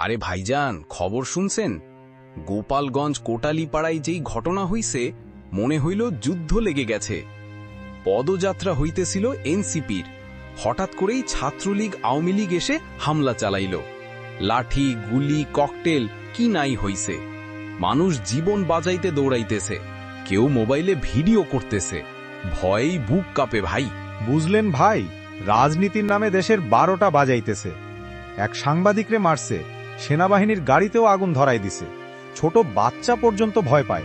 আরে ভাইজান, খবর শুনছেন? গোপালগঞ্জ কোটালীপাড়ায় যেই ঘটনা হইছে, মনে হইল যুদ্ধ লেগে গেছে। পদযাত্রা হইতেছিল এনসিপির। হঠাৎ করেই ছাত্রলীগ, আওয়ামী লীগ এসে হামলা চালাইল। লাঠি, গুলি, ককটেল, কি নাই হইছে। মানুষ জীবন বাজাইতে দৌড়াইতেছে। কেউ মোবাইলে ভিডিও করতেছে। ভয়েই বুক কাঁপে ভাই। বুঝলেন ভাই, রাজনীতির নামে দেশের বারোটা বাজাইতেছে। এক সাংবাদিকরে মারছে। সেনাবাহিনীর গাড়িতেও আগুন ধরাই দিছে। ছোট বাচ্চা পর্যন্ত ভয় পায়।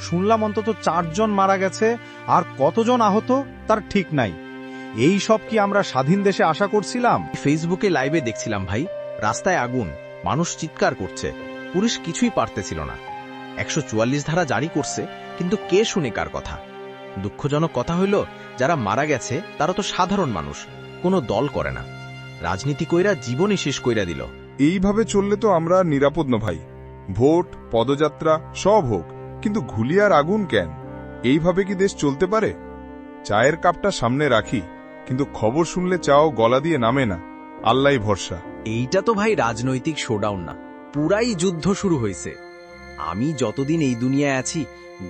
শুনলাম অন্তত চারজন মারা গেছে আর কতজন আহত তার ঠিক নাই। এই সব কি আমরা স্বাধীন দেশে আশা করছিলাম? ফেসবুকে লাইভে দেখছিলাম ভাই, রাস্তায় আগুন, মানুষ চিৎকার করছে, পুলিশ কিছুই পারতেছিল না। একশো চুয়াল্লিশ ধারা জারি করছে, কিন্তু কে শুনে কার কথা? দুঃখজনক কথা হইল, যারা মারা গেছে, তারা তো সাধারণ মানুষ, কোনো দল করে না। রাজনীতি কইরা জীবনই শেষ কইরা দিল। এইভাবে চললে তো আমরা নিরাপদ ন ভাই। ভোট, পদযাত্রা, সব হোক, কিন্তু ঘুলিয়ার আগুন কেন? এইভাবে কি দেশ চলতে পারে? চায়ের কাপটা সামনে রাখি, কিন্তু খবর শুনলে চাও গলা দিয়ে নামে না। আল্লাহ ভরসা। এইটা তো ভাই রাজনৈতিক শোডাউন না, পুরাই যুদ্ধ শুরু হয়েছে। আমি যতদিন এই দুনিয়ায় আছি,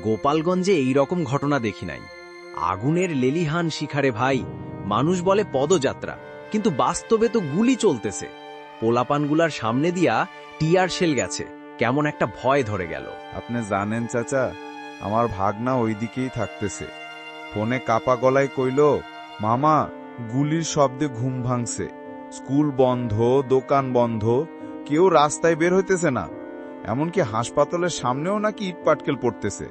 গোপালগঞ্জে এই রকম ঘটনা দেখি নাই। আগুনের লেলিহান শিখারে ভাই, মানুষ বলে পদযাত্রা, কিন্তু বাস্তবে তো গুলি চলতেছে। পোলাপানগুলার সামনে দিয়া টিয়ার শেল গেছে। কেমন একটা ভয় ধরে গেল। আপনি জানেন চাচা আমার ভাগনা ওই দিকেই থাকতেছে। ফোনে কাপা গলায় কইল মামা গুলির শব্দে ঘুম ভাঙছে। স্কুল বন্ধ দোকান বন্ধ কেউ রাস্তায় বের হইতেছে না। এমনকি হাসপাতালের সামনেও নাকি ইট পাটকেল পড়তেছে।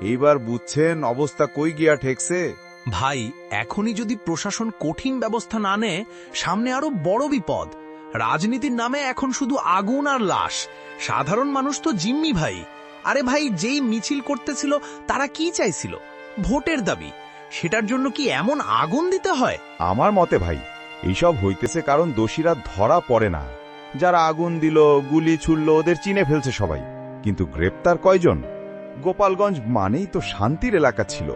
এইবার বুঝছেন অবস্থা কই গিয়া ঠেকছে? ভাই এখনই যদি প্রশাসন কঠিন ব্যবস্থা না নেয় সামনে আরও বড় বিপদ। রাজনীতির নামে এখন শুধু আগুন আর লাশ। সাধারণ মানুষ তো জিম্মি ভাই। আরে ভাই, যেই মিছিল করতেছিল, তারা কি চাইছিল? ভোটের দাবি। সেটার জন্য কি এমন আগুন দিতে হয়? আমার মতে ভাই, এইসব হইতেছে কারণ দোষীরা ধরা পড়ে না। যারা আগুন দিল, গুলি ছুড়ল, ওদের চিনে ফেলছে সবাই। কিন্তু গ্রেপ্তার কয়জন? গোপালগঞ্জ মানেই তো শান্তির এলাকা ছিল।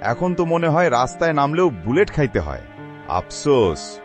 এখন তো মনে হয় রাস্তায় নামলেও বুলেট খাইতে হয়। আফসোস।